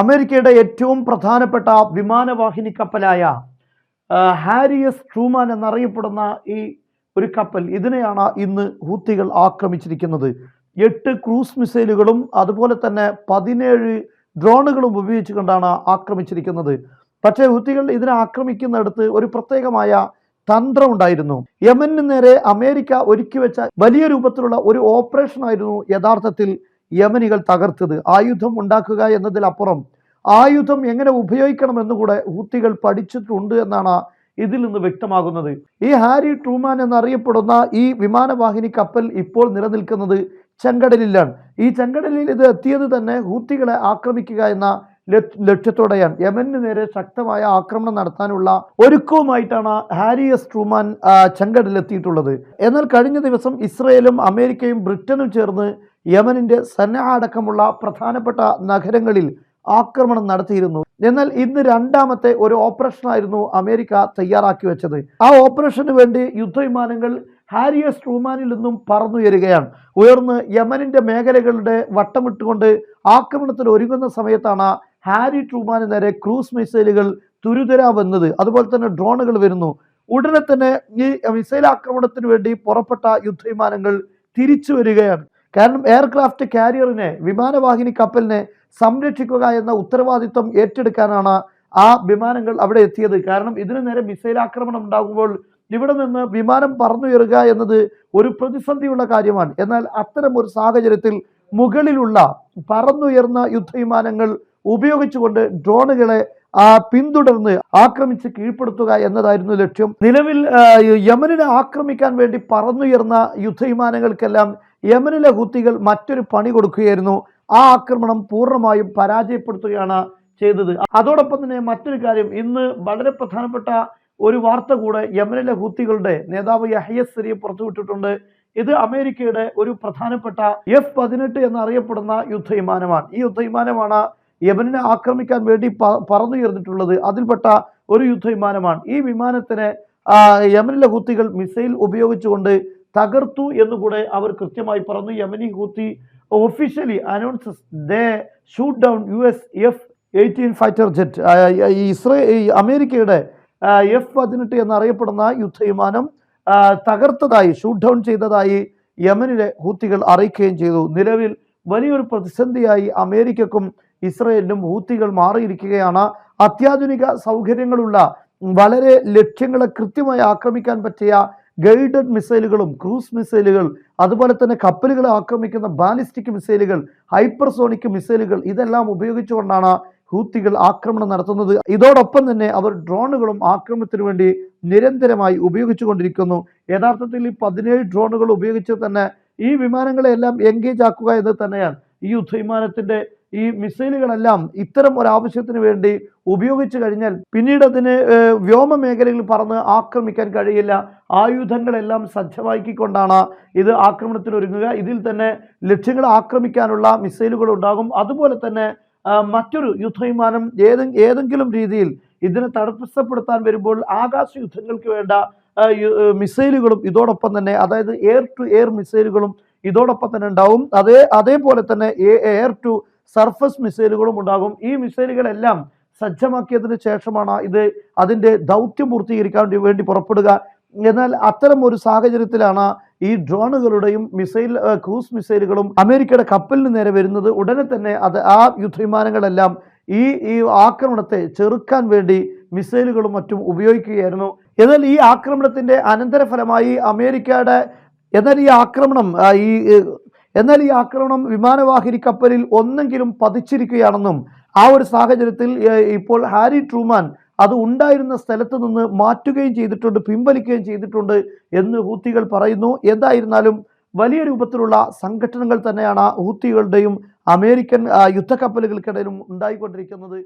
അമേരിക്കയുടെ ഏറ്റവും പ്രധാനപ്പെട്ട വിമാനവാഹിനി കപ്പലായ ഹാരിയസ് ട്രൂമാൻ എന്നറിയപ്പെടുന്ന ഈ ഒരു കപ്പൽ ഇതിനെയാണ് ഇന്ന് ഹൂത്തികൾ ആക്രമിച്ചിരിക്കുന്നത്. എട്ട് ക്രൂസ് മിസൈലുകളും അതുപോലെ തന്നെ പതിനേഴ് ഡ്രോണുകളും ഉപയോഗിച്ചുകൊണ്ടാണ് ആക്രമിച്ചിരിക്കുന്നത്. പക്ഷേ ഹൂത്തികൾ ഇതിനെ ആക്രമിക്കുന്നിടത്ത് ഒരു പ്രത്യേകമായ തന്ത്രം ഉണ്ടായിരുന്നു. യമനു നേരെ അമേരിക്ക ഒരുക്കി വെച്ച വലിയ രൂപത്തിലുള്ള ഒരു ഓപ്പറേഷൻ ആയിരുന്നു യഥാർത്ഥത്തിൽ യമനികൾ തകർത്തത്. ആയുധം ഉണ്ടാക്കുക എന്നതിലപ്പുറം ആയുധം എങ്ങനെ ഉപയോഗിക്കണമെന്നുകൂടെ ഹൂത്തികൾ പഠിച്ചിട്ടുണ്ട് എന്നാണ് ഇതിൽ നിന്ന് വ്യക്തമാകുന്നത്. ഈ ഹാരി ട്രൂമാൻ എന്നറിയപ്പെടുന്ന ഈ വിമാനവാഹിനി കപ്പൽ ഇപ്പോൾ നിലനിൽക്കുന്നത് ചെങ്കടലിലാണ്. ഈ ചെങ്കടലിൽ ഇത് എത്തിയത് തന്നെ ഹൂത്തികളെ ആക്രമിക്കുക എന്ന ലക്ഷ്യത്തോടെയാണ്. യമന് നേരെ ശക്തമായ ആക്രമണം നടത്താനുള്ള ഒരുക്കവുമായിട്ടാണ് ഹാരിയസ് ട്രൂമാൻ ചെങ്കടലെത്തിയിട്ടുള്ളത്. എന്നാൽ കഴിഞ്ഞ ദിവസം ഇസ്രയേലും അമേരിക്കയും ബ്രിട്ടനും ചേർന്ന് യമനിന്റെ സന്ന അടക്കമുള്ള പ്രധാനപ്പെട്ട നഗരങ്ങളിൽ ആക്രമണം നടത്തിയിരുന്നു. എന്നാൽ ഇന്ന് രണ്ടാമത്തെ ഒരു ഓപ്പറേഷൻ ആയിരുന്നു അമേരിക്ക തയ്യാറാക്കി വെച്ചത്. ആ ഓപ്പറേഷന് വേണ്ടി യുദ്ധവിമാനങ്ങൾ ഹാരിയസ് ട്രൂമാനിൽ നിന്നും പറന്നുയരുകയാണ്. ഉയർന്ന് യമനിന്റെ മേഖലകളുടെ വട്ടമിട്ടുകൊണ്ട് ആക്രമണത്തിന് ഒരുങ്ങുന്ന സമയത്താണ് ഹാരി ട്രൂമാന് നേരെ ക്രൂസ് മിസൈലുകൾ തുരുതരാ വന്നത് അതുപോലെ തന്നെ ഡ്രോണുകൾ വരുന്നു. ഉടനെ തന്നെ ഈ മിസൈൽ ആക്രമണത്തിന് വേണ്ടി പുറപ്പെട്ട യുദ്ധവിമാനങ്ങൾ തിരിച്ചു വരികയാണ്. കാരണം എയർക്രാഫ്റ്റ് കാരിയറിനെ വിമാനവാഹിനി കപ്പലിനെ സംരക്ഷിക്കുക എന്ന ഉത്തരവാദിത്വം ഏറ്റെടുക്കാനാണ് ആ വിമാനങ്ങൾ അവിടെ എത്തിയത്. കാരണം ഇതിനു നേരെ മിസൈൽ ആക്രമണം ഉണ്ടാകുമ്പോൾ ഇവിടെ നിന്ന് വിമാനം പറന്നുയറുക എന്നത് ഒരു പ്രതിസന്ധിയുള്ള കാര്യമാണ്. എന്നാൽ അത്തരം ഒരു സാഹചര്യത്തിൽ മുകളിലുള്ള പറന്നുയർന്ന യുദ്ധവിമാനങ്ങൾ ഉപയോഗിച്ചുകൊണ്ട് ഡ്രോണുകളെ ആ പിന്തുടർന്ന് ആക്രമിച്ച് കീഴ്പ്പെടുത്തുക എന്നതായിരുന്നു ലക്ഷ്യം. നിലവിൽ യമനിനെ ആക്രമിക്കാൻ വേണ്ടി പറന്നുയർന്ന യുദ്ധവിമാനങ്ങൾക്കെല്ലാം യമനിലെ ഹൂത്തികൾ മറ്റൊരു പണി കൊടുക്കുകയായിരുന്നു. ആ ആക്രമണം പൂർണമായും പരാജയപ്പെടുത്തുകയാണ് ചെയ്തത്. അതോടൊപ്പം തന്നെ മറ്റൊരു കാര്യം ഇന്ന് വളരെ പ്രധാനപ്പെട്ട ഒരു വാർത്ത കൂടെ യമനിലെ ഹൂത്തികളുടെ നേതാവ് യഹ്യ സിറിയ പുറത്തുവിട്ടിട്ടുണ്ട്. ഇത് അമേരിക്കയുടെ ഒരു പ്രധാനപ്പെട്ട എഫ് പതിനെട്ട് എന്നറിയപ്പെടുന്ന യുദ്ധവിമാനമാണ്. ഈ യുദ്ധവിമാനമാണ് യമനിനെ ആക്രമിക്കാൻ വേണ്ടി പറന്നുയർന്നിട്ടുള്ളത് അതിൽപ്പെട്ട ഒരു യുദ്ധവിമാനമാണ്. ഈ വിമാനത്തിന് യമനിലെ ഹൂത്തികൾ മിസൈൽ ഉപയോഗിച്ചുകൊണ്ട് തകർത്തു എന്നുകൂടെ അവർ കൃത്യമായി പറഞ്ഞു. Yemeni Houthi officially announces they shoot down U S F eighteen fighter jet ഇസ്രേ അമേരിക്കയുടെ എഫ് പതിനെട്ട് എന്നറിയപ്പെടുന്ന യുദ്ധവിമാനം വിമാനം തകർത്തതായി ഷൂട്ട് ഡൗൺ ചെയ്തതായി യമനിലെ ഹൂത്തികൾ അറിയിക്കുകയും ചെയ്തു. നിലവിൽ വലിയൊരു പ്രതിസന്ധിയായി അമേരിക്കക്കും ഇസ്രയേലിനും ഹൂത്തികൾ മാറിയിരിക്കുകയാണ്. അത്യാധുനിക സൗകര്യങ്ങളുള്ള വളരെ ലക്ഷ്യങ്ങളെ കൃത്യമായി ആക്രമിക്കാൻ പറ്റിയ ഗൈഡഡ് മിസൈലുകളും ക്രൂസ് മിസൈലുകൾ അതുപോലെ തന്നെ കപ്പലുകളെ ആക്രമിക്കുന്ന ബാലിസ്റ്റിക് മിസൈലുകൾ ഹൈപ്പർസോണിക് മിസൈലുകൾ ഇതെല്ലാം ഉപയോഗിച്ചുകൊണ്ടാണ് ഹൂത്തികൾ ആക്രമണം നടത്തുന്നത്. ഇതോടൊപ്പം തന്നെ അവർ ഡ്രോണുകളും ആക്രമണത്തിന് വേണ്ടി നിരന്തരമായി ഉപയോഗിച്ചുകൊണ്ടിരിക്കുന്നു. യഥാർത്ഥത്തിൽ ഈ പതിനേഴ് ഡ്രോണുകൾ ഉപയോഗിച്ച് തന്നെ ഈ വിമാനങ്ങളെല്ലാം എൻഗേജ് ആക്കുക എന്ന് തന്നെയാണ്. ഈ യുദ്ധവിമാനത്തിന്റെ ഈ മിസൈലുകളെല്ലാം ഇത്തരം ഒരു ആവശ്യത്തിന് വേണ്ടി ഉപയോഗിച്ചു കഴിഞ്ഞാൽ പിന്നീട് അതിന് വ്യോമ മേഖലയിൽ പറന്ന് ആക്രമിക്കാൻ കഴിയില്ല. ആയുധങ്ങളെല്ലാം സജ്ജമാക്കിക്കൊണ്ടാണ് ഇത് ആക്രമണത്തിൽ ഒരുങ്ങുക. ഇതിൽ തന്നെ ലക്ഷ്യങ്ങൾ ആക്രമിക്കാനുള്ള മിസൈലുകൾ ഉണ്ടാകും. അതുപോലെ തന്നെ മറ്റൊരു യുദ്ധവിമാനം ഏതെ ഏതെങ്കിലും രീതിയിൽ ഇതിനെ തടസ്സപ്പെടുത്താൻ വരുമ്പോൾ ആകാശ യുദ്ധങ്ങൾക്ക് വേണ്ട മിസൈലുകളും ഇതോടൊപ്പം തന്നെ അതായത് എയർ ടു എയർ മിസൈലുകളും ഇതോടൊപ്പം തന്നെ ഉണ്ടാവും. അതേ അതേപോലെ തന്നെ എയർ ടു സർഫസ് മിസൈലുകളും ഉണ്ടാകും. ഈ മിസൈലുകളെല്ലാം സജ്ജമാക്കിയതിന് ശേഷമാണ് ഇത് അതിന്റെ ദൗത്യം പൂർത്തീകരിക്കാൻ വേണ്ടി പുറപ്പെടുക. എന്നാൽ അത്തരം ഒരു സാഹചര്യത്തിലാണ് ഈ ഡ്രോണുകളുടെയും മിസൈൽ ക്രൂസ് മിസൈലുകളും അമേരിക്കയുടെ കപ്പലിന് നേരെ വരുന്നത്. ഉടനെ തന്നെ അത് ആ യുദ്ധവിമാനങ്ങളെല്ലാം ഈ ഈ ആക്രമണത്തെ ചെറുക്കാൻ വേണ്ടി മിസൈലുകളും മറ്റും ഉപയോഗിക്കുകയായിരുന്നു. എന്നാൽ ഈ ആക്രമണത്തിന്റെ അനന്തരഫലമായി അമേരിക്കയുടെ എന്നാൽ ഈ ആക്രമണം ഈ എന്നാൽ ഈ ആക്രമണം വിമാനവാഹിനി കപ്പലിൽ ഒന്നെങ്കിലും പതിച്ചിരിക്കുകയാണെന്നും ആ ഒരു സാഹചര്യത്തിൽ ഇപ്പോൾ ഹാരി ട്രൂമാൻ അത് ഉണ്ടായിരുന്ന സ്ഥലത്ത് നിന്ന് മാറ്റുകയും ചെയ്തിട്ടുണ്ട് പിൻവലിക്കുകയും ചെയ്തിട്ടുണ്ട് എന്ന് ഹൂത്തികൾ പറയുന്നു. എന്തായിരുന്നാലും വലിയ രൂപത്തിലുള്ള സംഘടനകൾ തന്നെയാണ് ഹൂത്തികളുടെയും അമേരിക്കൻ യുദ്ധക്കപ്പലുകൾക്കിടയിലും ഉണ്ടായിക്കൊണ്ടിരിക്കുന്നത്.